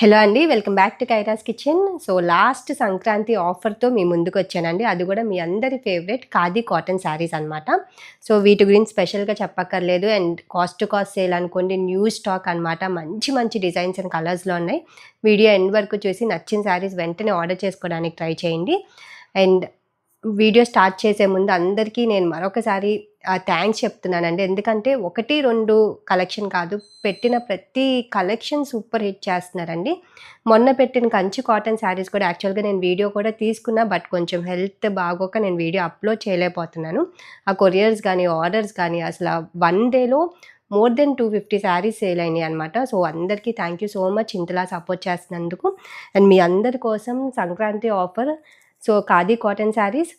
Hello అండి welcome back to Kaira's kitchen. So last Sankranti ఆఫర్తో మీ ముందుకు వచ్చానండి అది కూడా మీ అందరి ఫేవరెట్ ఖాదీ కాటన్ శారీస్ అనమాట సో వీటి గురించి స్పెషల్గా చెప్పక్కర్లేదు. And cost to cost sale అనుకోండి న్యూ స్టాక్ అనమాట మంచి మంచి డిజైన్స్ అండ్ కలర్స్లో ఉన్నాయి. వీడియో ఎండ్ వరకు చూసి నచ్చిన శారీస్ వెంటనే ఆర్డర్ చేసుకోవడానికి ట్రై చేయండి. అండ్ వీడియో స్టార్ట్ చేసే ముందు అందరికీ నేను మరొకసారి థ్యాంక్స్ చెప్తున్నానండి. ఎందుకంటే ఒకటి రెండు కలెక్షన్ కాదు పెట్టిన ప్రతి కలెక్షన్ సూపర్ హిట్ చేస్తున్నారండి. మొన్న పెట్టిన కంచి కాటన్ శారీస్ కూడా యాక్చువల్గా నేను వీడియో కూడా తీసుకున్నా బట్ కొంచెం హెల్త్ బాగోక నేను వీడియో అప్లోడ్ చేయలేకపోతున్నాను. ఆ కొరియర్స్ కానీ ఆర్డర్స్ కానీ అసలు వన్ డేలో more than two fifty sarees sale అయినాయి అనమాట సో అందరికీ థ్యాంక్ యూ సో మచ్ ఇంతలా సపోర్ట్ చేస్తున్నందుకు. అండ్ మీ అందరి కోసం Sankranti offer so khadi cotton sarees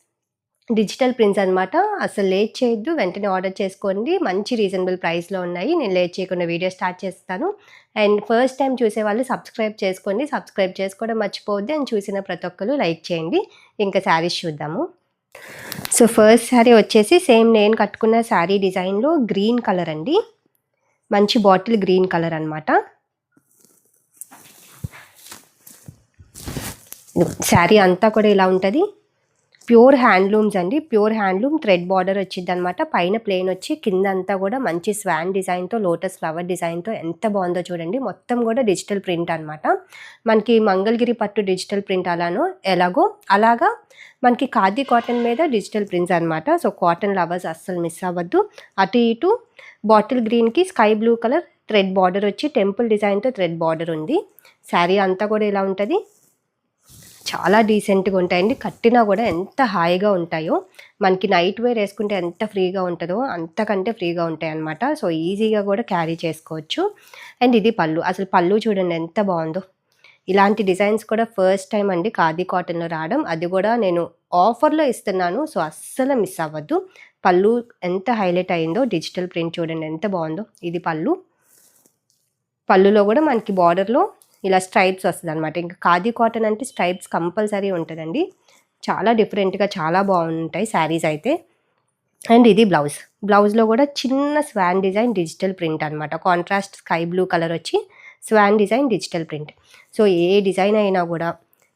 digital prints అనమాట అసలు లేట్ చేయొద్దు. వెంటనే ఆర్డర్ చేసుకోండి. మంచి రీజనబుల్ ప్రైస్లో ఉన్నాయి. నేను లేట్ చేయకుండా వీడియో స్టార్ట్ చేస్తాను. అండ్ ఫస్ట్ టైం చూసే వాళ్ళు సబ్స్క్రైబ్ చేసుకోండి. సబ్స్క్రైబ్ చేసుకోవడం మర్చిపోవద్దు. అండ్ చూసిన ప్రతి ఒక్కరు లైక్ చేయండి. ఇంకా శారీస్ చూద్దాము. సో ఫస్ట్ శారీ వచ్చేసి సేమ్ నేను కట్టుకున్న శారీ డిజైన్లో గ్రీన్ కలర్ అండి. మంచి బాటిల్ గ్రీన్ కలర్ అనమాట శారీ అంతా కూడా ఇలా ఉంటుంది. ప్యూర్ హ్యాండ్లూమ్స్ అండి. ప్యూర్ హ్యాండ్లూమ్ థ్రెడ్ బార్డర్ వచ్చింది అనమాట పైన ప్లేన్ వచ్చి కింద అంతా కూడా మంచి స్వాన్ డిజైన్తో లోటస్ ఫ్లవర్ డిజైన్తో ఎంత బాగుందో చూడండి. మొత్తం కూడా డిజిటల్ ప్రింట్ అనమాట. మనకి మంగళగిరి పట్టు డిజిటల్ ప్రింట్ అలానో ఎలాగో అలాగా మనకి ఖాదీ కాటన్ మీద డిజిటల్ ప్రింట్స్ అనమాట. సో కాటన్ లవర్స్ అస్సలు మిస్ అవ్వద్దు. అటు ఇటు బాటిల్ గ్రీన్కి sky blue colour thread border వచ్చి టెంపుల్ డిజైన్తో థ్రెడ్ బార్డర్ ఉంది. శారీ అంతా కూడా ఇలా ఉంటుంది? చాలా డీసెంట్గా ఉంటాయండి. కట్టినా కూడా ఎంత హాయిగా ఉంటాయో మనకి నైట్ వేర్ వేసుకుంటే ఎంత ఫ్రీగా ఉంటుందో అంతకంటే ఫ్రీగా ఉంటాయి అనమాట సో ఈజీగా కూడా క్యారీ చేసుకోవచ్చు. అండ్ ఇది పళ్ళు. అసలు పళ్ళు చూడండి ఎంత బాగుందో. ఇలాంటి డిజైన్స్ కూడా ఫస్ట్ టైం అండి ఖాదీ కాటన్లో రావడం. అది కూడా నేను ఆఫర్లో ఇస్తున్నాను. సో అస్సలు మిస్ అవ్వద్దు. పళ్ళు ఎంత హైలైట్ అయిందో డిజిటల్ ప్రింట్ చూడండి ఎంత బాగుందో. ఇది పళ్ళు. పళ్ళులో కూడా మనకి బార్డర్లో ఇలా స్ట్రైప్స్ వస్తుంది అనమాట ఇంకా ఖాదీ కాటన్ అంటే స్ట్రైప్స్ కంపల్సరీ ఉంటుందండి. చాలా డిఫరెంట్గా చాలా బాగుంటాయి శారీస్ అయితే. అండ్ ఇది బ్లౌజ్. బ్లౌజ్లో కూడా చిన్న స్వాన్ డిజైన్ డిజిటల్ ప్రింట్ అనమాట కాంట్రాస్ట్ స్కై బ్లూ కలర్ వచ్చి swan design digital print so ఏ డిజైన్ అయినా కూడా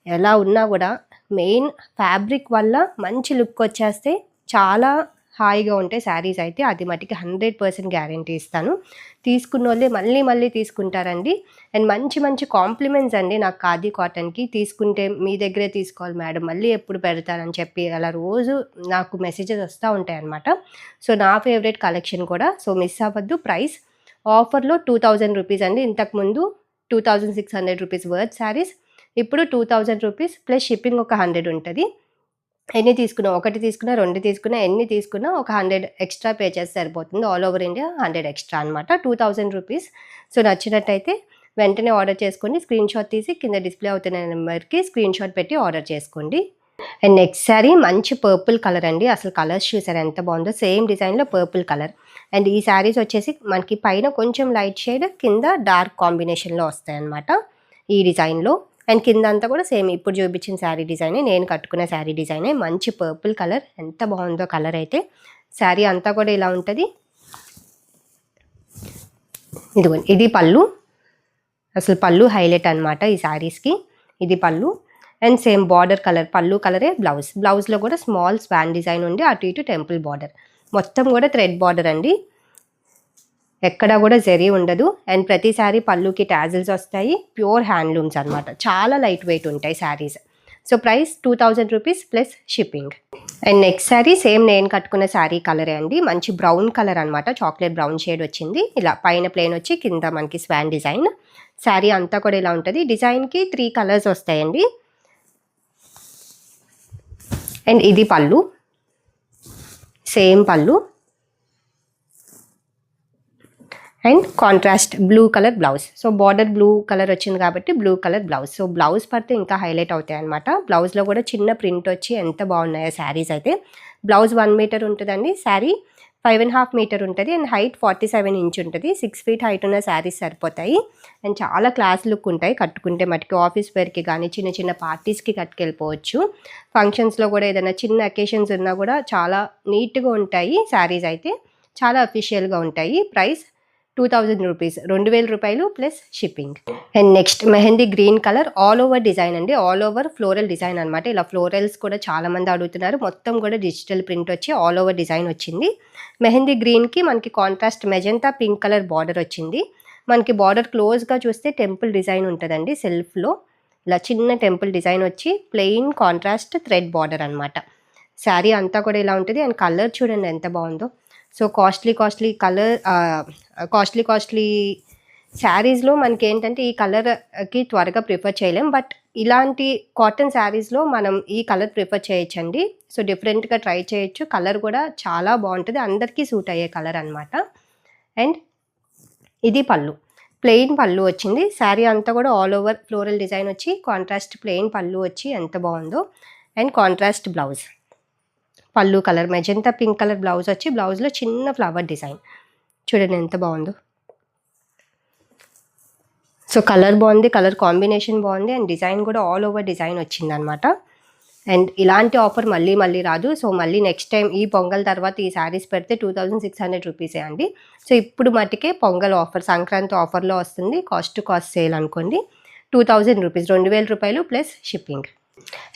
ఎలా ఉన్నా కూడా మెయిన్ ఫ్యాబ్రిక్ వల్ల మంచి లుక్ వచ్చేస్తే చాలా హాయిగా ఉంటే శారీస్ అయితే అది మటుకి హండ్రెడ్ పర్సెంట్ గ్యారంటీ ఇస్తాను. తీసుకున్న వాళ్ళే మళ్ళీ మళ్ళీ తీసుకుంటారండి. అండ్ మంచి మంచి కాంప్లిమెంట్స్ అండి నాకు ఖాదీ కాటన్కి. తీసుకుంటే మీ దగ్గరే తీసుకోవాలి మేడం మళ్ళీ ఎప్పుడు పెడతారని చెప్పి అలా రోజు నాకు మెసేజెస్ వస్తూ ఉంటాయి అనమాట సో నా ఫేవరెట్ కలెక్షన్ కూడా. సో మిస్ అవ్వద్దు. ప్రైస్ ఆఫర్లో టూ థౌజండ్ రూపీస్ అండి. ఇంతకుముందు two thousand six hundred rupees worth sarees. ఇప్పుడు two thousand rupees plus shipping ఒక హండ్రెడ్ ఉంటుంది. ఎన్ని తీసుకున్నా ఒకటి తీసుకున్నా రెండు తీసుకున్నా ఎన్ని తీసుకున్నా ఒక హండ్రెడ్ ఎక్స్ట్రా పే చేస్తే సరిపోతుంది. All over India hundred extra అనమాట టూ థౌజండ్ రూపీస్. సో నచ్చినట్టయితే వెంటనే ఆర్డర్ చేసుకోండి. స్క్రీన్ షాట్ తీసి కింద డిస్ప్లే అవుతున్న నెంబర్కి స్క్రీన్ షాట్ పెట్టి ఆర్డర్ చేసుకోండి. అండ్ నెక్స్ట్ శారీ మంచి పర్పుల్ కలర్ అండి. అసలు కలర్స్ చూసారు ఎంత బాగుందో? సేమ్ డిజైన్లో పర్పుల్ కలర్. అండ్ ఈ శారీస్ వచ్చేసి మనకి పైన కొంచెం లైట్ షేడ్ కింద డార్క్ కాంబినేషన్లో వస్తాయి అనమాట ఈ డిజైన్లో. అండ్ కింద అంతా కూడా సేమ్ ఇప్పుడు చూపించిన శారీ డిజైనే నేను కట్టుకున్న శారీ డిజైనే. మంచి పర్పుల్ కలర్ ఎంత బాగుందో కలర్ అయితే శారీ అంతా కూడా ఇలా ఉంటుంది. ఇదిగోండి ఇది పళ్ళు. అసలు పళ్ళు హైలైట్ అనమాట ఈ శారీస్కి ఇది పళ్ళు. అండ్ సేమ్ బార్డర్ కలర్ పళ్ళు కలరే బ్లౌజ్ బ్లౌజ్లో కూడా స్మాల్ స్వాన్ డిజైన్ ఉండి అటు ఇటు టెంపుల్ బార్డర్ మొత్తం కూడా థ్రెడ్ బార్డర్ అండి. ఎక్కడ కూడా జరీ ఉండదు. అండ్ ప్రతిసారి పళ్ళుకి ట్యాజిల్స్ వస్తాయి. ప్యూర్ హ్యాండ్లూమ్స్ అనమాట చాలా లైట్ వెయిట్ ఉంటాయి sarees. So price two thousand rupees plus shipping. And next saree same నేను కట్టుకున్న శారీ కలరే అండి. మంచి బ్రౌన్ కలర్ అనమాట చాక్లెట్ బ్రౌన్ షేడ్ వచ్చింది. ఇలా పైన ప్లేన్ వచ్చి కింద మనకి స్వాన్ డిజైన్. శారీ అంతా కూడా ఇలా ఉంటుంది. డిజైన్కి త్రీ కలర్స్ వస్తాయండి. అండ్ ఇది పళ్ళు. సేమ్ పళ్ళు. And contrast blue colour blouse. So border blue colour వచ్చింది కాబట్టి blue colour blouse. So blouse పడితే ఇంకా హైలైట్ అవుతాయి అనమాట బ్లౌజ్లో కూడా చిన్న ప్రింట్ వచ్చి ఎంత బాగున్నాయో శారీస్ అయితే. బ్లౌజ్ వన్ మీటర్ ఉంటుందండి. Saree five and half metre ఉంటుంది. And height forty seven inch ఉంటుంది. సిక్స్ ఫీట్ హైట్ ఉన్న శారీస్ సరిపోతాయి. అండ్ చాలా క్లాస్ లుక్ ఉంటాయి. కట్టుకుంటే మటుకు ఆఫీస్ వేర్కి కానీ చిన్న చిన్న పార్టీస్కి కట్టుకెళ్ళిపోవచ్చు. ఫంక్షన్స్లో కూడా ఏదైనా చిన్న అకేషన్స్ ఉన్నా కూడా చాలా నీట్గా ఉంటాయి శారీస్ అయితే. చాలా అఫీషియల్గా ఉంటాయి. ప్రైస్ టూ థౌజండ్ రూపీస్ రెండు వేల రూపాయలు plus shipping. And next mehndi green colour all over design అండి. ఆల్ ఓవర్ ఫ్లోరల్ డిజైన్ అనమాట ఇలా ఫ్లోరల్స్ కూడా చాలా మంది అడుగుతున్నారు. మొత్తం కూడా డిజిటల్ ప్రింట్ వచ్చి ఆల్ ఓవర్ డిజైన్ వచ్చింది. మెహందీ గ్రీన్కి మనకి contrast magenta pink colour border వచ్చింది. మనకి బార్డర్ క్లోజ్గా చూస్తే టెంపుల్ డిజైన్ ఉంటుందండి సెల్ఫ్లో ఇలా చిన్న టెంపుల్ డిజైన్ వచ్చి ప్లెయిన్ కాంట్రాస్ట్ థ్రెడ్ బార్డర్ అనమాట శారీ అంతా కూడా ఇలా ఉంటుంది. అండ్ కలర్ చూడండి ఎంత బాగుందో. So costly costly colour costly costly శారీస్లో మనకి ఏంటంటే ఈ కలర్కి త్వరగా ప్రిఫర్ చేయలేం. బట్ ఇలాంటి కాటన్ శారీస్లో మనం ఈ కలర్ ప్రిఫర్ చేయొచ్చండి. సో డిఫరెంట్గా ట్రై చేయొచ్చు. కలర్ కూడా చాలా బాగుంటుంది. అందరికీ సూట్ అయ్యే కలర్ అనమాట అండ్ ఇది పళ్ళు. ప్లెయిన్ పళ్ళు వచ్చింది. శారీ అంతా కూడా ఆల్ ఓవర్ ఫ్లోరల్ డిజైన్ వచ్చి కాంట్రాస్ట్ ప్లెయిన్ పళ్ళు వచ్చి ఎంత బాగుందో. And contrast blouse. పళ్ళు colour magenta pink colour blouse వచ్చి బ్లౌజ్లో చిన్న ఫ్లవర్ డిజైన్. చూడండి ఎంత బాగుందో. సో కలర్ బాగుంది కలర్ కాంబినేషన్ బాగుంది అండ్ డిజైన్ కూడా ఆల్ ఓవర్ డిజైన్ వచ్చిందనమాట అండ్ ఇలాంటి ఆఫర్ మళ్ళీ మళ్ళీ రాదు. సో మళ్ళీ నెక్స్ట్ టైం ఈ పొంగల్ తర్వాత ఈ శారీస్ పెడితే టూ థౌజండ్ సిక్స్ హండ్రెడ్ రూపీసే అండి. సో ఇప్పుడు మట్టుకే పొంగల్ ఆఫర్ సంక్రాంతి ఆఫర్లో వస్తుంది. కాస్ట్ టు కాస్ట్ సేల్ అనుకోండి. టూ థౌజండ్ రూపీస్ రెండు వేల రూపాయలు plus shipping.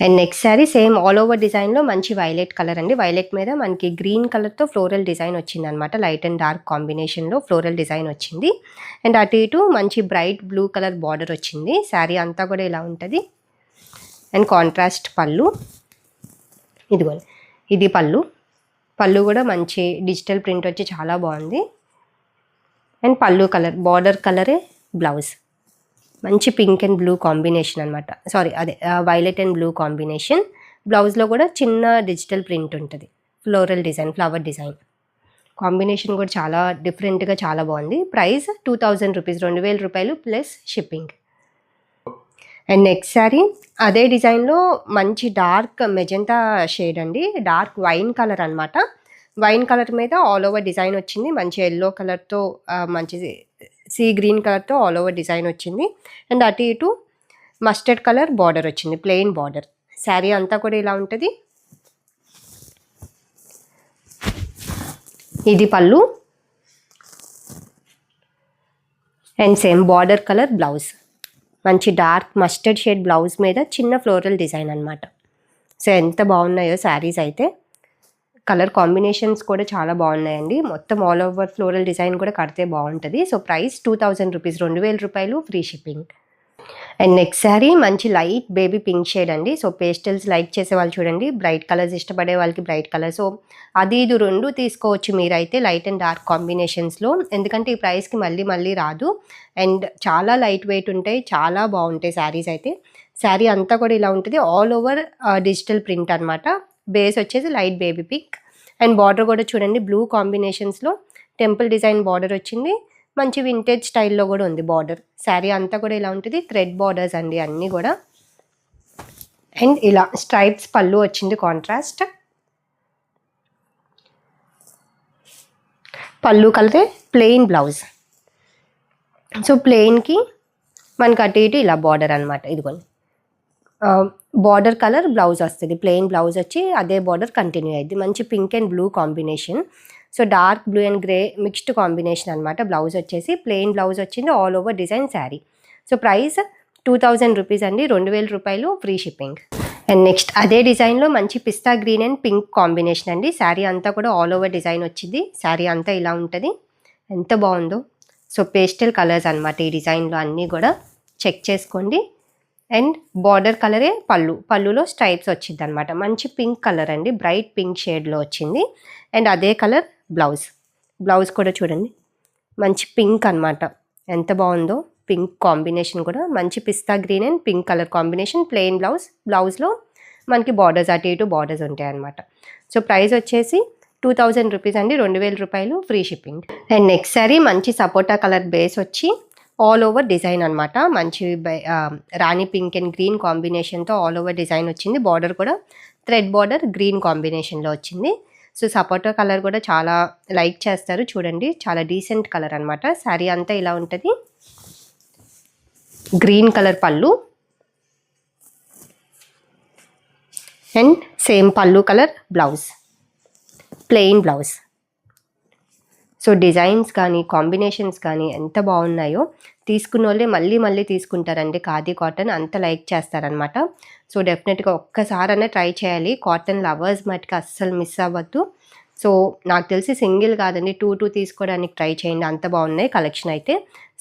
And next saree same all over డిజైన్లో మంచి వైలెట్ కలర్ అండి. వైలెట్ మీద మనకి గ్రీన్ కలర్తో ఫ్లోరల్ డిజైన్ వచ్చింది అనమాట లైట్ అండ్ డార్క్ కాంబినేషన్లో ఫ్లోరల్ డిజైన్ వచ్చింది. అండ్ అటు ఇటు మంచి బ్రైట్ బ్లూ కలర్ బార్డర్ వచ్చింది. శారీ అంతా కూడా ఇలా ఉంటుంది. అండ్ కాంట్రాస్ట్ పళ్ళు. ఇదిగోండి ఇది పళ్ళు. పళ్ళు కూడా మంచి డిజిటల్ ప్రింట్ వచ్చి చాలా బాగుంది. అండ్ పళ్ళు కలర్ బార్డర్ కలరే బ్లౌజ్ మంచి పింక్ అండ్ బ్లూ కాంబినేషన్ అనమాట సారీ అదే వైలెట్ అండ్ బ్లూ కాంబినేషన్ బ్లౌజ్లో కూడా చిన్న డిజిటల్ ప్రింట్ ఉంటుంది. Floral design flower design combination కూడా చాలా డిఫరెంట్గా చాలా బాగుంది. ప్రైస్ టూ థౌజండ్ రూపీస్ రెండు వేల రూపాయలు plus shipping and next saree అదే డిజైన్లో మంచి డార్క్ మెజెంటా షేడ్ అండి. డార్క్ వైన్ కలర్ అనమాట వైన్ కలర్ మీద ఆల్ ఓవర్ డిజైన్ వచ్చింది. మంచి ఎల్లో కలర్తో మంచి సీ గ్రీన్ కలర్తో ఆల్ ఓవర్ డిజైన్ వచ్చింది. అండ్ అటు ఇటు మస్టర్డ్ కలర్ బార్డర్ వచ్చింది ప్లెయిన్ బార్డర్. శారీ అంతా కూడా ఇలా ఉంటుంది. ఇది పళ్ళు. And same border colour blouse. మంచి డార్క్ మస్టర్డ్ షేడ్ బ్లౌజ్ మీద చిన్న ఫ్లోరల్ డిజైన్ అనమాట సో ఎంత బాగున్నాయో శారీస్ అయితే. కలర్ కాంబినేషన్స్ కూడా చాలా బాగున్నాయండి. మొత్తం ఆల్ ఓవర్ ఫ్లోరల్ డిజైన్ కూడా కడితే బాగుంటుంది. So price two thousand rupees రెండు వేల రూపాయలు free shipping and next saree మంచి లైట్ బేబీ పింక్ షేడ్ అండి. సో పేస్టల్స్ లైక్ చేసే వాళ్ళు చూడండి. బ్రైట్ కలర్స్ ఇష్టపడే వాళ్ళకి బ్రైట్ కలర్ సో అది ఇది రెండు తీసుకోవచ్చు మీరైతే లైట్ అండ్ డార్క్ కాంబినేషన్స్లో ఎందుకంటే ఈ ప్రైస్కి మళ్ళీ మళ్ళీ రాదు. అండ్ చాలా లైట్ వెయిట్ ఉంటాయి. చాలా బాగుంటాయి శారీస్ అయితే. శారీ అంతా కూడా ఇలా ఉంటుంది. ఆల్ ఓవర్ డిజిటల్ ప్రింట్ అనమాట బేస్ వచ్చేసి light baby pink. And border కూడా చూడండి బ్లూ కాంబినేషన్స్లో టెంపుల్ డిజైన్ బార్డర్ వచ్చింది. మంచి వింటేజ్ స్టైల్లో కూడా ఉంది బార్డర్. శారీ అంతా కూడా ఇలా ఉంటుంది థ్రెడ్ బార్డర్స్ అండి అన్నీ కూడా. అండ్ ఇలా స్ట్రైప్స్ పళ్ళు వచ్చింది కాంట్రాస్ట్ పళ్ళు కలితే ప్లెయిన్ బ్లౌజ్ సో ప్లెయిన్కి మనకి అటు ఇటు ఇలా బార్డర్ అనమాట ఇదిగోండి. బార్డర్ కలర్ బ్లౌజ్ వస్తుంది. ప్లెయిన్ బ్లౌజ్ వచ్చి అదే బార్డర్ కంటిన్యూ అయ్యింది మంచి pink and blue combination so dark blue and grey mixed combination అనమాట బ్లౌజ్ వచ్చేసి. ప్లెయిన్ బ్లౌజ్ వచ్చింది all over design saree so price two thousand rupees అండి. రెండు వేల రూపాయలు ఫ్రీ షిప్పింగ్ అండ్ నెక్స్ట్ అదే డిజైన్లో మంచి pista green and pink combination అండి. శారీ అంతా కూడా ఆల్ ఓవర్ డిజైన్ వచ్చింది. శారీ అంతా ఇలా ఉంటుంది. ఎంత బాగుందో. సో పేస్టల్ కలర్స్ అనమాట ఈ డిజైన్లో అన్నీ కూడా. చెక్ చేసుకోండి. అండ్ బార్డర్ కలరే పళ్ళు. పళ్ళులో స్ట్రైప్స్ వచ్చింది అనమాట మంచి పింక్ కలర్ అండి. బ్రైట్ పింక్ షేడ్లో వచ్చింది. అండ్ అదే కలర్ బ్లౌజ్. బ్లౌజ్ కూడా చూడండి. మంచి పింక్ అనమాట ఎంత బాగుందో. పింక్ కాంబినేషన్ కూడా. మంచి pista green and pink colour combination. Plain blouse. బ్లౌజ్లో మనకి బార్డర్స్ అటు ఇటు బార్డర్స్ ఉంటాయి అనమాట సో ప్రైస్ వచ్చేసి టూ థౌజండ్ రూపీస్ అండి. రెండు వేల రూపాయలు free shipping. And next sari మంచి సపోటా కలర్ బేస్ వచ్చి ఆల్ ఓవర్ డిజైన్ అనమాట మంచి బై- రాణి పింక్ అండ్ గ్రీన్ కాంబినేషన్తో ఆల్ ఓవర్ డిజైన్ వచ్చింది. బార్డర్ కూడా థ్రెడ్ బార్డర్ గ్రీన్ కాంబినేషన్లో వచ్చింది. సో సపోటా కలర్ కూడా చాలా లైక్ చేస్తారు. చూడండి చాలా డీసెంట్ కలర్ అనమాట శారీ అంతా ఇలా ఉంటుంది. గ్రీన్ కలర్ పళ్ళు. అండ్ సేమ్ పళ్ళు colour blouse plain blouse so designs కానీ కాంబినేషన్స్ కానీ ఎంత బాగున్నాయో తీసుకున్న వాళ్ళే మళ్ళీ మళ్ళీ తీసుకుంటారండి. ఖాదీ కాటన్ అంత లైక్ చేస్తారనమాట సో డెఫినెట్గా ఒక్కసారైనా ట్రై చేయాలి. కాటన్ లవర్స్ మటుకు అస్సలు మిస్ అవ్వద్దు. సో నాకు తెలిసి సింగిల్ కాదండి టూ టూ తీసుకోవడానికి ట్రై చేయండి. అంత బాగున్నాయి కలెక్షన్ అయితే.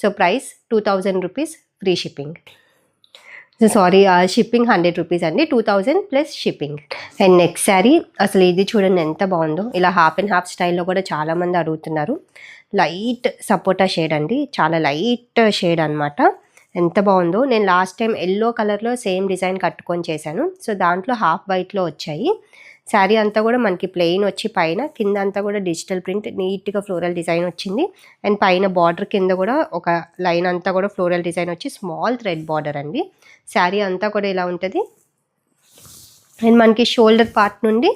So price two thousand rupees free shipping. Sorry shipping hundred rupees అండి. Two thousand plus shipping and next sari అసలు ఇది చూడండి ఎంత బాగుందో. ఇలా హాఫ్ అండ్ హాఫ్ స్టైల్లో కూడా చాలామంది అడుగుతున్నారు. లైట్ సపోటా షేడ్ అండి. చాలా లైట్ షేడ్ అనమాట ఎంత బాగుందో. నేను లాస్ట్ టైం ఎల్లో కలర్లో సేమ్ డిజైన్ కట్టుకొని చేశాను. సో దాంట్లో హాఫ్ వైట్లో వచ్చాయి. శారీ అంతా కూడా మనకి ప్లెయిన్ వచ్చి పైన కింద అంతా కూడా డిజిటల్ ప్రింట్ నీట్గా ఫ్లోరల్ డిజైన్ వచ్చింది. అండ్ పైన బార్డర్ కింద కూడా ఒక లైన్ అంతా కూడా ఫ్లోరల్ డిజైన్ వచ్చి స్మాల్ థ్రెడ్ బార్డర్ అండి. శారీ అంతా కూడా ఇలా ఉంటుంది. అండ్ మనకి షోల్డర్ పార్ట్ నుండి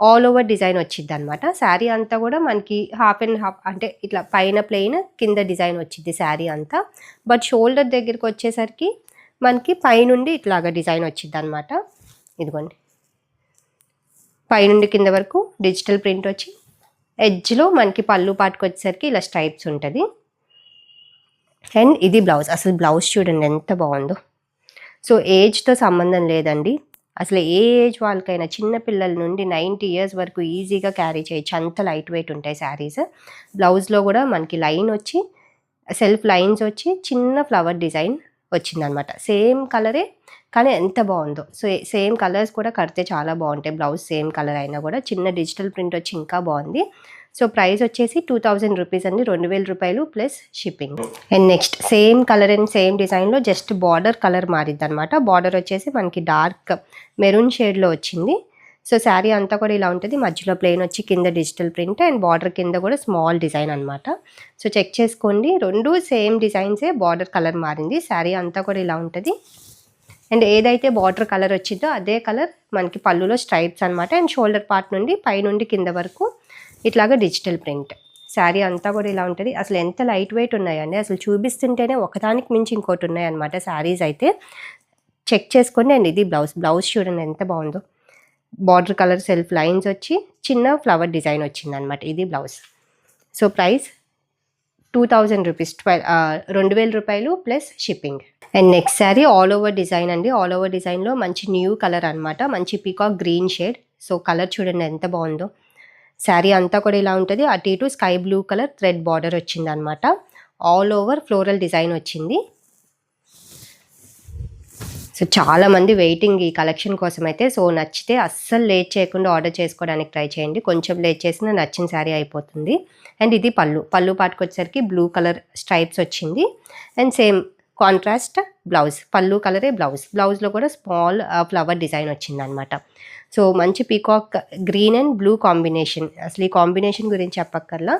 ఆల్ ఓవర్ డిజైన్ వచ్చింది అనమాట శారీ అంతా కూడా మనకి హాఫ్ అండ్ హాఫ్ అంటే ఇట్లా పైన ప్లెయిన్ కింద డిజైన్ వచ్చింది శారీ అంతా. బట్ షోల్డర్ దగ్గరికి వచ్చేసరికి మనకి పైనుండి ఇట్లాగా డిజైన్ వచ్చింది అనమాట ఇదిగోండి. పైనుండి కింద వరకు డిజిటల్ ప్రింట్ వచ్చి ఎడ్జ్లో మనకి పళ్ళు పాటుకు వచ్చేసరికి ఇలా స్ట్రైప్స్ ఉంటుంది. అండ్ ఇది బ్లౌజ్. అసలు బ్లౌజ్ చూడండి ఎంత బాగుందో. సో ఏజ్తో సంబంధం లేదండి. అసలు ఏ ఏజ్ వాళ్ళకైనా చిన్న పిల్లల నుండి నైంటీ ఇయర్స్ వరకు ఈజీగా క్యారీ చేయొచ్చు. అంత లైట్ వెయిట్ ఉంటాయి శారీస్. బ్లౌజ్లో కూడా మనకి లైన్ వచ్చి సెల్ఫ్ లైన్స్ వచ్చి చిన్న ఫ్లవర్ డిజైన్. వచ్చిందనమాట. సేమ్ కలరే కానీ ఎంత బాగుందో. సో సేమ్ కలర్స్ కూడా కడితే చాలా బాగుంటాయి. బ్లౌజ్ సేమ్ కలర్ అయినా కూడా చిన్న డిజిటల్ ప్రింట్ వచ్చి ఇంకా బాగుంది. సో ప్రైస్ వచ్చేసి టూ థౌజండ్ రూపీస్ అండి. రెండు వేల రూపాయలు plus shipping. And next same colour and same డిజైన్లో జస్ట్ బార్డర్ కలర్ మారిద్ది అనమాట బార్డర్ వచ్చేసి మనకి డార్క్ మెరూన్ షేడ్లో వచ్చింది. సో శారీ అంతా కూడా ఇలా ఉంటుంది. మధ్యలో ప్లెయిన్ వచ్చి కింద డిజిటల్ ప్రింట్ అండ్ బార్డర్ కింద కూడా స్మాల్ డిజైన్ అనమాట సో చెక్ చేసుకోండి. రెండు సేమ్ డిజైన్సే బార్డర్ కలర్ మారింది. శారీ అంతా కూడా ఇలా ఉంటుంది. అండ్ ఏదైతే బార్డర్ కలర్ వచ్చిందో అదే కలర్ మనకి పళ్ళులో స్ట్రైప్స్ అనమాట అండ్ షోల్డర్ పార్ట్ నుండి పైనుండి కింద వరకు ఇట్లాగా డిజిటల్ ప్రింట్. శారీ అంతా కూడా ఇలా ఉంటుంది. అసలు ఎంత లైట్ వెయిట్ ఉన్నాయండి. అసలు చూపిస్తుంటేనే ఒకదానికి మించి ఇంకోటి ఉన్నాయన్నమాట శారీస్ అయితే. చెక్ చేసుకోండి అండ్. ఇది బ్లౌజ్ బ్లౌజ్ చూడండి ఎంత బాగుందో. బార్డర్ కలర్ సెల్ఫ్ లైన్స్ వచ్చి చిన్న ఫ్లవర్ డిజైన్ వచ్చింది అనమాట ఇది blouse. So price two thousand rupees. Twelve రెండు వేల రూపాయలు plus shipping. And next sari all over design అండి. ఆల్ ఓవర్ డిజైన్లో మంచి న్యూ కలర్ అనమాట మంచి peacock green shade. So colour చూడండి ఎంత బాగుందో. శారీ అంతా కూడా ఇలా ఉంటుంది. అటు ఇటు sky blue colour thread border వచ్చింది అనమాట ఆల్ ఓవర్ ఫ్లోరల్ డిజైన్ వచ్చింది. సో చాలా మంది వెయిటింగ్ ఈ కలెక్షన్ కోసం అయితే సో నచ్చితే అస్సలు లేట్ చేయకుండా ఆర్డర్ చేసుకోవడానికి ట్రై చేయండి. కొంచెం లేట్ చేసినా నచ్చిన శారీ అయిపోతుంది. అండ్ ఇది పళ్ళు. పళ్ళు పాటుకొచ్చేసరికి బ్లూ కలర్ స్ట్రైప్స్ వచ్చింది. అండ్ సేమ్ కాంట్రాస్ట్ బ్లౌజ్ పళ్ళు కలరే బ్లౌజ్ బ్లౌజ్లో కూడా స్మాల్ ఫ్లవర్ డిజైన్ వచ్చింది అనమాట సో మంచి peacock green and blue combination అసలు ఈ కాంబినేషన్ గురించి చెప్పక్కర్లా.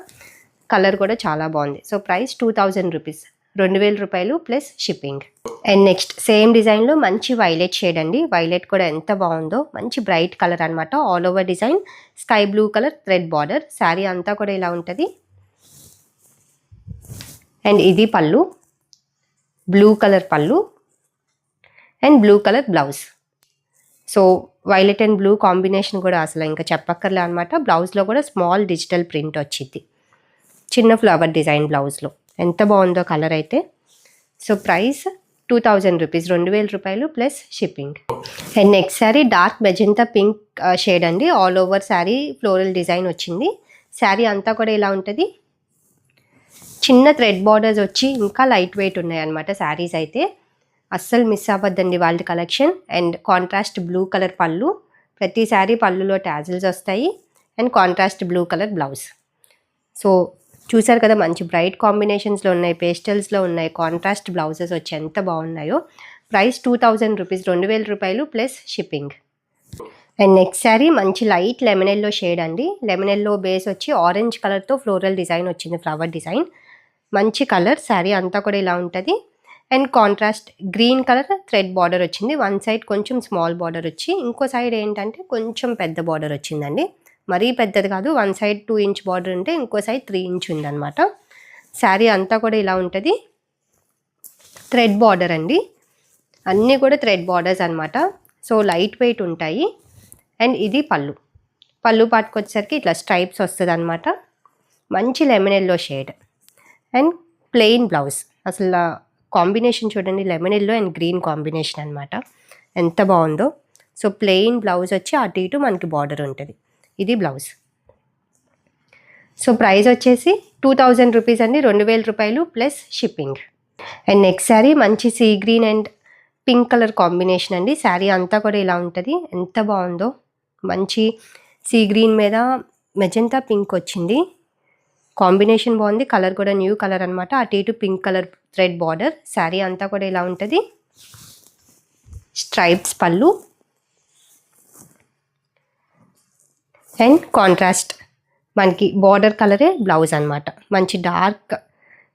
కలర్ కూడా చాలా బాగుంది. So price two thousand rupees రెండు వేల రూపాయలు plus shipping. And next same డిజైన్లో మంచి వైలెట్ షేడ్ అండి. వైలెట్ కూడా ఎంత బాగుందో మంచి బ్రైట్ కలర్ అనమాట all over design sky blue colour thread border sari అంతా కూడా ఇలా ఉంటుంది. అండ్ ఇది పళ్ళు. బ్లూ కలర్ పళ్ళు. And blue colour blouse so violet and blue combination కూడా అసలు ఇంకా చెప్పక్కర్లే అనమాట బ్లౌజ్లో కూడా స్మాల్ డిజిటల్ ప్రింట్ వచ్చింది చిన్న ఫ్లవర్ డిజైన్ బ్లౌజ్లో ఎంత బాగుందో కలర్ అయితే. So price two thousand rupees రెండు వేల రూపాయలు plus shipping. And next sari dark magenta pink shade అండి. All over sari floral design వచ్చింది. శారీ అంతా కూడా ఇలా ఉంటుంది? చిన్న థ్రెడ్ బార్డర్స్ వచ్చి ఇంకా లైట్ వెయిట్ ఉన్నాయి అనమాట శారీస్ అయితే. అస్సలు మిస్ అవ్వద్దండి వాళ్ళ collection. And contrast blue colour పళ్ళు. ప్రతి శారీ పళ్ళులో టాజిల్స్ వస్తాయి. And contrast blue colour blouse. So చూసారు కదా మంచి బ్రైట్ కాంబినేషన్స్లో ఉన్నాయి పేస్టల్స్లో ఉన్నాయి కాంట్రాస్ట్ బ్లౌజెస్ వచ్చి ఎంత బాగున్నాయో. ప్రైస్ టూ థౌజండ్ రూపీస్ రెండు వేల రూపాయలు plus shipping. And next sari మంచి లైట్ లెమనెల్లో షేడ్ అండి. లెమనెల్లో బేస్ వచ్చి ఆరెంజ్ కలర్తో ఫ్లోరల్ డిజైన్ వచ్చింది ఫ్లవర్ డిజైన్. మంచి కలర్ శారీ అంతా కూడా ఇలా ఉంటుంది. And contrast green colour thread border వచ్చింది. వన్ సైడ్ కొంచెం స్మాల్ బార్డర్ వచ్చి ఇంకో సైడ్ ఏంటంటే కొంచెం పెద్ద బార్డర్ వచ్చిందండి. మరీ పెద్దది కాదు one side two inch border ఉంటే ఇంకో సైడ్ త్రీ ఇంచ్ ఉందన్నమాట. శారీ అంతా కూడా ఇలా ఉంటుంది. థ్రెడ్ బార్డర్ అండి. అన్నీ కూడా థ్రెడ్ బార్డర్స్ అనమాట సో లైట్ వెయిట్ ఉంటాయి. అండ్ ఇది పళ్ళు. పళ్ళు పాటుకు వచ్చేసరికి ఇట్లా స్ట్రైప్స్ వస్తుంది అనమాట మంచి lemon yellow shade and plain blouse అసలు కాంబినేషన్ చూడండి lemon yellow and green combination అనమాట ఎంత బాగుందో. సో ప్లెయిన్ బ్లౌజ్ వచ్చి అటు ఇటు మనకి బార్డర్ ఉంటుంది. ఇది బ్లౌజ్. సో ప్రైస్ వచ్చేసి టూ థౌజండ్ రూపీస్ అండి రెండు వేల రూపాయలు plus shipping. And next sari మంచి sea green and pink colour combination అండి. శారీ అంతా కూడా ఇలా ఉంటుంది. ఎంత బాగుందో. మంచి సీ గ్రీన్ మీద మెజంతా పింక్ వచ్చింది. కాంబినేషన్ బాగుంది. కలర్ కూడా న్యూ కలర్ అనమాట అటు ఇటు pink colour thread border. Sari అంతా కూడా ఇలా ఉంటుంది. స్ట్రైప్స్ పళ్ళు. And contrast. మనకి బార్డర్ కలరే బ్లౌజ్ అనమాట మంచి డార్క్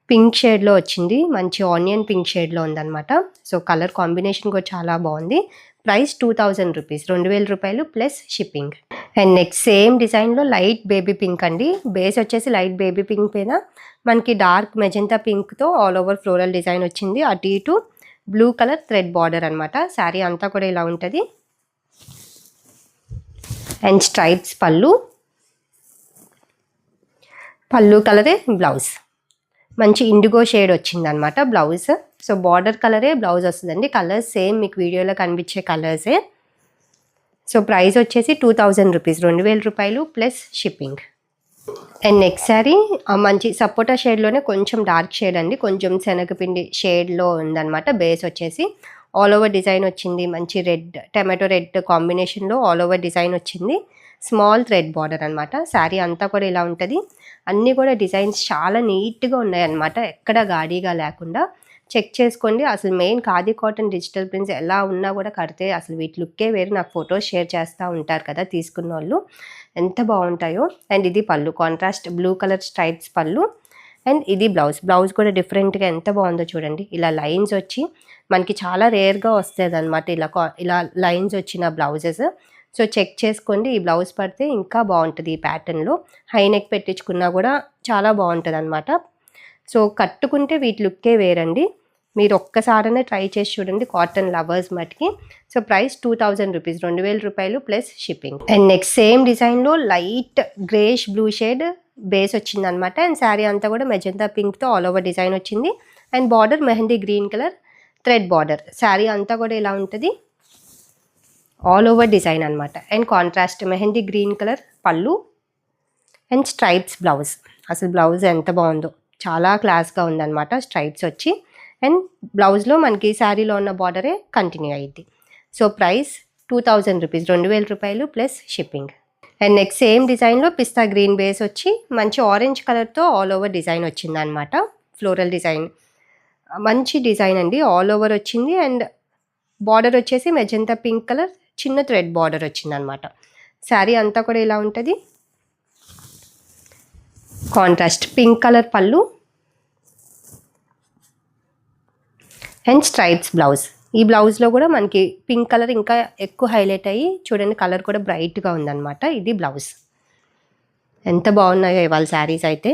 పింక్ షేడ్లో వచ్చింది. మంచి ఆనియన్ పింక్ షేడ్లో ఉందన్నమాట. సో కలర్ కాంబినేషన్ కూడా చాలా బాగుంది. Price two thousand rupees. రెండు వేల రూపాయలు plus shipping. And next same డిజైన్లో లైట్ బేబీ పింక్ అండి. బేస్ వచ్చేసి లైట్ బేబీ పింక్ పైన. మనకి డార్క్ మెజెంతా పింక్తో ఆల్ ఓవర్ ఫ్లోరల్ డిజైన్ వచ్చింది. అటు ఇటు బ్లూ కలర్ థ్రెడ్ బార్డర్ అనమాట శారీ అంతా కూడా ఇలా ఉంటుంది. అండ్ స్ట్రైప్స్ పళ్ళు. పళ్ళు కలరే బ్లౌజ్. మంచి ఇండిగో షేడ్ వచ్చింది అనమాట బ్లౌజ్. సో బార్డర్ కలరే బ్లౌజ్ వస్తుందండి. కలర్స్ సేమ్ మీకు వీడియోలో కనిపించే కలర్సే సో ప్రైస్ వచ్చేసి టూ థౌజండ్ రూపీస్ రెండు వేల రూపాయలు plus shipping and next sari మంచి సపోటా షేడ్లోనే కొంచెం డార్క్ షేడ్ అండి. కొంచెం శనగపిండి షేడ్లో ఉందన్నమాట. బేస్ వచ్చేసి ఆల్ ఓవర్ డిజైన్ వచ్చింది. మంచి రెడ్ టమాటో రెడ్ కాంబినేషన్లో ఆల్ ఓవర్ డిజైన్ వచ్చింది. స్మాల్ థ్రెడ్ బార్డర్ అనమాట శారీ అంతా కూడా ఇలా ఉంటుంది. అన్నీ కూడా డిజైన్స్ చాలా నీట్గా ఉన్నాయన్నమాట ఎక్కడ గాడీగా లేకుండా. చెక్ చేసుకోండి. అసలు main khadi cotton digital prints ఎలా ఉన్నా కూడా కడితే అసలు వీటి లుక్కే వేరు. నాకు ఫొటోస్ షేర్ చేస్తూ ఉంటారు కదా తీసుకున్న వాళ్ళు ఎంత బాగుంటాయో. అండ్ ఇది పళ్ళు. కాంట్రాస్ట్ బ్లూ కలర్ స్ట్రైప్స్ పళ్ళు. అండ్ ఇది బ్లౌజ్ బ్లౌజ్ కూడా డిఫరెంట్గా ఎంత బాగుందో చూడండి. ఇలా లైన్స్ వచ్చి మనకి చాలా రేర్గా వస్తుంది అనమాట ఇలా కా- ఇలా లైన్స్ వచ్చిన బ్లౌజెస్. సో చెక్ చేసుకోండి. ఈ బ్లౌజ్ పడితే ఇంకా బాగుంటుంది ఈ ప్యాటర్న్లో. హై నెక్ పెట్టించుకున్నా కూడా చాలా బాగుంటుంది అనమాట సో కట్టుకుంటే వీటి లుక్కే వేరండి. మీరు ఒక్కసారనే ట్రై చేసి చూడండి కాటన్ లవర్స్ మటుకి so price two thousand rupees. రెండు వేల రూపాయలు plus shipping. And next same డిజైన్లో light greyish blue shade base వచ్చింది అనమాట అండ్ శారీ అంతా కూడా మెజంతా పింక్తో ఆల్ ఓవర్ డిజైన్ వచ్చింది. And border mehndi green colour. Thread border. Sari అంతా కూడా ఇలా ఉంటుంది? ఆల్ ఓవర్ డిజైన్ అనమాట and contrast mehndi green colour పళ్ళు అండ్ స్ట్రైప్స్ బ్లౌజ్ అసలు బ్లౌజ్ ఎంత బాగుందో. చాలా క్లాస్గా ఉందన్నమాట. స్ట్రైప్స్ వచ్చి. అండ్ బ్లౌజ్లో మనకి శారీలో ఉన్న బార్డరే కంటిన్యూ అయ్యింది so price two thousand rupees రెండు వేల రూపాయలు plus shipping and next same డిజైన్లో పిస్తా గ్రీన్ బేస్ వచ్చి మంచి ఆరెంజ్ కలర్తో ఆల్ ఓవర్ డిజైన్ వచ్చిందనమాట ఫ్లోరల్ డిజైన్ మంచి డిజైన్ అండి. ఆల్ ఓవర్ వచ్చింది. అండ్ బార్డర్ వచ్చేసి మెజంతా పింక్ కలర్ చిన్న థ్రెడ్ బార్డర్ వచ్చింది అనమాట శారీ అంతా కూడా ఇలా ఉంటుంది? కాంట్రాస్ట్. పింక్ కలర్ పళ్ళు. And stripes blouse. ఈ బ్లౌజ్లో కూడా మనకి పింక్ కలర్ ఇంకా ఎక్కువ హైలైట్ అయ్యి చూడండి కలర్ కూడా బ్రైట్గా ఉందన్నమాట ఇది బ్లౌజ్. ఎంత బాగున్నాయో ఇవాళ శారీస్ అయితే.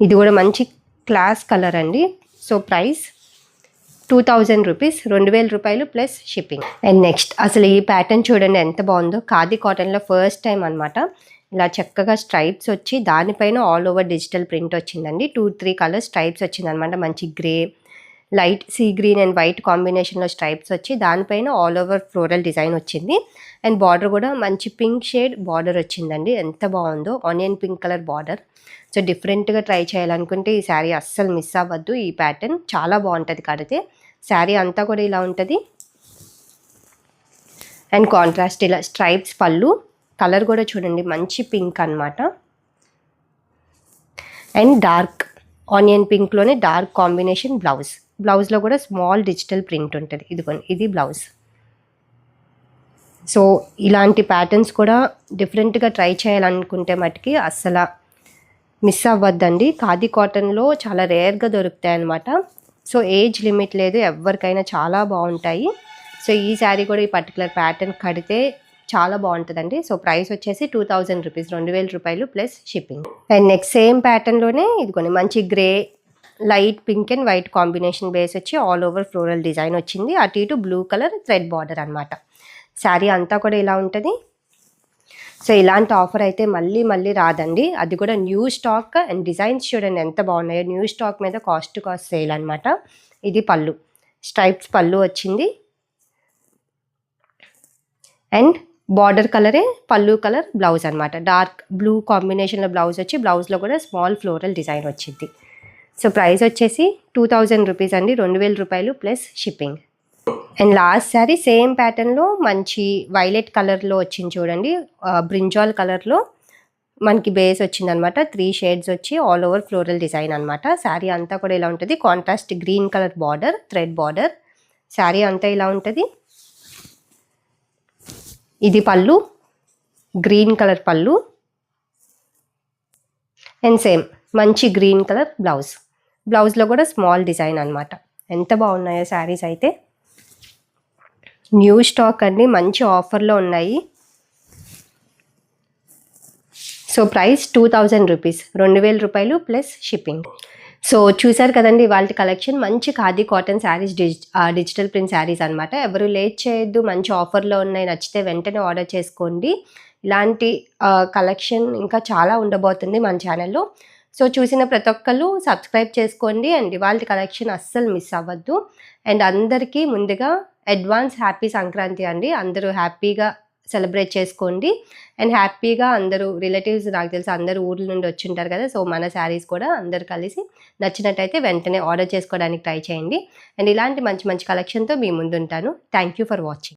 ఇది కూడా మంచి క్లాస్ కలర్ అండి. So price two thousand rupees రెండు వేల రూపాయలు ప్లస్ షిప్పింగ్. అండ్ నెక్స్ట్ అసలు ఈ ప్యాటర్న్ చూడండి ఎంత బాగుందో. ఖాదీ కాటన్లో ఫస్ట్ టైం అనమాట ఇలా చక్కగా స్ట్రైప్స్ వచ్చి దానిపైన ఆల్ ఓవర్ డిజిటల్ ప్రింట్ వచ్చిందండి. టూ త్రీ కలర్స్ స్ట్రైప్స్ వచ్చిందనమాట మంచి grey light sea green and white కాంబినేషన్లో స్ట్రైప్స్ వచ్చి దానిపైన ఆల్ ఓవర్ ఫ్లోరల్ డిజైన్ వచ్చింది. అండ్ బార్డర్ కూడా మంచి పింక్ షేడ్ బార్డర్ వచ్చిందండి. ఎంత బాగుందో onion pink colour border. So డిఫరెంట్గా ట్రై చేయాలనుకుంటే ఈ శారీ అస్సలు మిస్ అవ్వద్దు. ఈ ప్యాటర్న్ చాలా బాగుంటుంది కడితే శారీ అంతా కూడా ఇలా ఉంటుంది. అండ్ కాంట్రాస్ట్ ఇలా స్ట్రైప్స్ పళ్ళు కలర్ కూడా చూడండి మంచి పింక్ అన్నమాట. అండ్ డార్క్ ఆనియన్ పింక్లోనే డార్క్ కాంబినేషన్ బ్లౌజ్. బ్లౌజ్లో కూడా స్మాల్ డిజిటల్ ప్రింట్ ఉంటుంది. ఇదిగోండి ఇది బ్లౌజ్. సో ఇలాంటి ప్యాటర్న్స్ కూడా డిఫరెంట్గా ట్రై చేయాలనుకుంటే మటుకి అస్సలు మిస్ అవ్వద్దండి. ఖాదీ కాటన్లో చాలా రేర్గా దొరుకుతాయి అన్నమాట సో ఏజ్ లిమిట్ లేదు ఎవరికైనా చాలా బాగుంటాయి. సో ఈ శారీ కూడా ఈ పర్టికులర్ ప్యాటర్న్ కడితే చాలా బాగుంటుందండి. సో ప్రైస్ వచ్చేసి టూ థౌజండ్ రూపీస్ రెండు వేల రూపాయలు plus shipping. And next same ప్యాటర్న్లోనే ఇదిగోండి మంచి grey light pink and white combination base వచ్చి ఆల్ ఓవర్ ఫ్లోరల్ డిజైన్ వచ్చింది. అటు ఇటు బ్లూ కలర్ థ్రెడ్ బార్డర్ అనమాట శారీ అంతా కూడా ఇలా ఉంటుంది. సో ఇలాంటి ఆఫర్ అయితే మళ్ళీ మళ్ళీ రాదండి. అది కూడా న్యూ స్టాక్ అండ్ డిజైన్స్ చూడండి ఎంత బాగున్నాయో. న్యూ స్టాక్ మీద కాస్ట్ కాస్ట్ సేల్ అనమాట ఇది పళ్ళు. స్ట్రైప్స్ పళ్ళు వచ్చింది. అండ్ బార్డర్ కలరే పళ్ళు కలర్ బ్లౌజ్ అనమాట డార్క్ బ్లూ కాంబినేషన్లో బ్లౌజ్ వచ్చి బ్లౌజ్లో కూడా స్మాల్ ఫ్లోరల్ డిజైన్ వచ్చింది. సో ప్రైస్ వచ్చేసి టూ థౌజండ్ రూపీస్ అండి. రెండు వేల రూపాయలు plus shipping and last sari same ప్యాటర్న్లో మంచి వైలెట్ కలర్లో వచ్చింది చూడండి. బ్రింజాల్ కలర్లో మనకి బేస్ వచ్చిందనమాట. త్రీ షేడ్స్ వచ్చి ఆల్ ఓవర్ ఫ్లోరల్ డిజైన్ అనమాట. శారీ అంతా కూడా ఇలా ఉంటుంది. Contrast green colour border thread border sari అంతా ఇలా ఉంటుంది. ఇది పళ్ళు. గ్రీన్ కలర్ పళ్ళు. అండ్ సేమ్ మంచి గ్రీన్ కలర్ బ్లౌజ్ బ్లౌజ్లో కూడా స్మాల్ డిజైన్ అనమాట ఎంత బాగున్నాయో శారీస్ అయితే. న్యూ స్టాక్ అండి మంచి ఆఫర్లో ఉన్నాయి. So price two thousand rupees రెండు వేల రూపాయలు ప్లస్ షిప్పింగ్. సో చూసారు కదండి వాళ్ళ కలెక్షన్ మంచి khadi cotton saris digital print saris అనమాట ఎవరు లేట్ చేయొద్దు మంచి ఆఫర్లో ఉన్నాయి నచ్చితే వెంటనే ఆర్డర్ చేసుకోండి. ఇలాంటి కలెక్షన్ ఇంకా చాలా ఉండబోతుంది మన ఛానల్లో. సో చూసిన ప్రతి ఒక్కళ్ళు సబ్స్క్రైబ్ చేసుకోండి అండ్ ఇవాళ కలెక్షన్ అస్సలు మిస్ అవ్వద్దు. అండ్ అందరికీ ముందుగా అడ్వాన్స్ హ్యాపీ సంక్రాంతి అండి. అందరూ హ్యాపీగా సెలబ్రేట్ చేసుకోండి. అండ్ హ్యాపీగా అందరూ రిలేటివ్స్ నాకు తెలిసి అందరూ ఊర్ల నుండి వచ్చి ఉంటారు కదా సో మన శారీస్ కూడా అందరు కలిసి నచ్చినట్టయితే వెంటనే ఆర్డర్ చేసుకోవడానికి ట్రై చేయండి. అండ్ ఇలాంటి మంచి మంచి కలెక్షన్తో మీ ముందు ఉంటాను థ్యాంక్ యూ ఫర్ వాచింగ్.